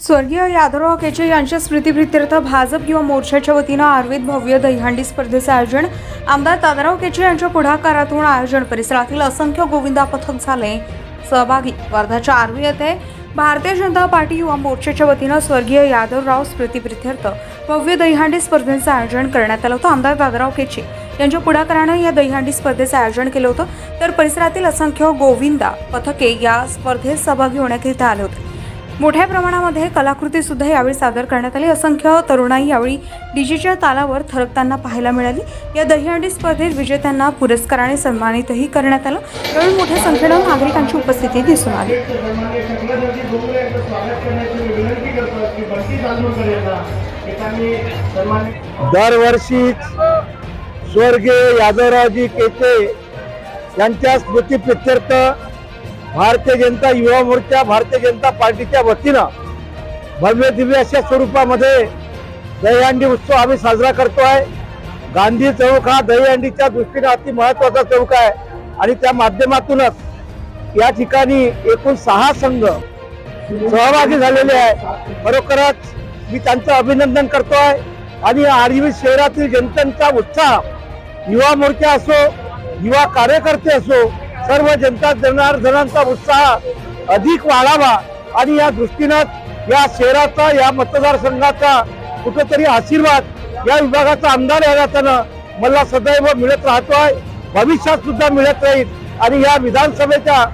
स्वर्गीय यादवराव केचे यांच्या स्मृतिप्रित्यर्थ भाजप युवा मोर्चाच्या वतीनं आयुर्वेद भव्य दहीहंडी स्पर्धेचं आयोजन. आमदार दादाराव केचे यांच्या पुढाकारातून आयोजन. परिसरातील असंख्य गोविंदा पथक झाले सहभागी. वर्धाच्या आर्वी येथे भारतीय जनता पार्टी युवा मोर्चाच्या वतीनं स्वर्गीय यादवराव स्मृतिप्रित्यर्थ भव्य दहीहंडी स्पर्धेचं आयोजन करण्यात आलं होतं. आमदार दादाराव केचे यांच्या पुढाकारानं या दहीहंडी स्पर्धेचं आयोजन केलं होतं. तर परिसरातील असंख्य गोविंदा पथके या स्पर्धेत सहभागी होण्याकरिता आले होते. मोठ्या प्रमाणामध्ये कलाकृतीसुद्धा यावेळी सादर करण्यात आली. असंख्य तरुणाई यावेळी डीजेच्या तालावर थरकताना पाहायला मिळाली. या दहीहंडी स्पर्धेत विजेत्यांना पुरस्काराने सन्मानितही करण्यात आलं. यावेळी मोठ्या संख्येनं नागरिकांची उपस्थिती दिसून आली. दरवर्षी स्वर्गीय यादवरावजी केते यांच्या स्मृतीप्रित्यर्थ भारतीय जनता युवा मोर्चा भारतीय जनता पार्टीच्या वतीनं भव्य दिव्य अशा स्वरूपामध्ये दहीहंडी उत्सव आम्ही साजरा करतो आहे गांधी चौक हा दहीहंडीच्या दृष्टीने अति महत्त्वाचा चौक आहे. आणि त्या माध्यमातूनच या ठिकाणी एकूण सहा संघ सहभागी झालेले आहे खरोखरच मी त्यांचं अभिनंदन करतो आहे आणि आर्वी शहरातील जनतेचा उत्साह युवा मोर्चा असो युवा कार्यकर्ते असो सर्व जनता जनार्दनांचा उत्साह अधिक वाढावा आणि या दृष्टीनं या शहराचा या मतदारसंघाचा कुठेतरी आशीर्वाद या विभागाचा आमदार या नात्यानं मला सदैव मिळत राहतो आहे. भविष्यात सुद्धा मिळत राहील. आणि या विधानसभेच्या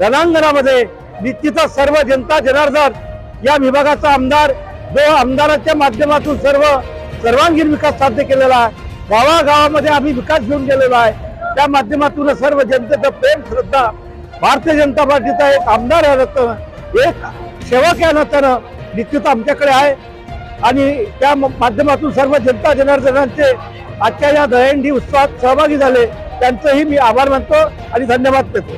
रणांगणामध्ये निश्चितच सर्व जनता जनार्दन या विभागाचा आमदार जो आमदाराच्या माध्यमातून सर्व सर्वांगीण विकास साध्य केलेला आहे. गावागावामध्ये आम्ही विकास घेऊन गेलेलो आहे. त्या माध्यमातून सर्व जनतेचं प्रेम श्रद्धा भारतीय जनता पार्टीचा एक आमदार या नात्यानं एक सेवक या नात्यानं निश्चित आमच्याकडे आहे. आणि त्या म- माध्यमातून सर्व जनता जनार्दनांचे आजच्या या दहीहंडी उत्सवात सहभागी झाले. त्यांचंही मी आभार मानतो आणि धन्यवाद देतो.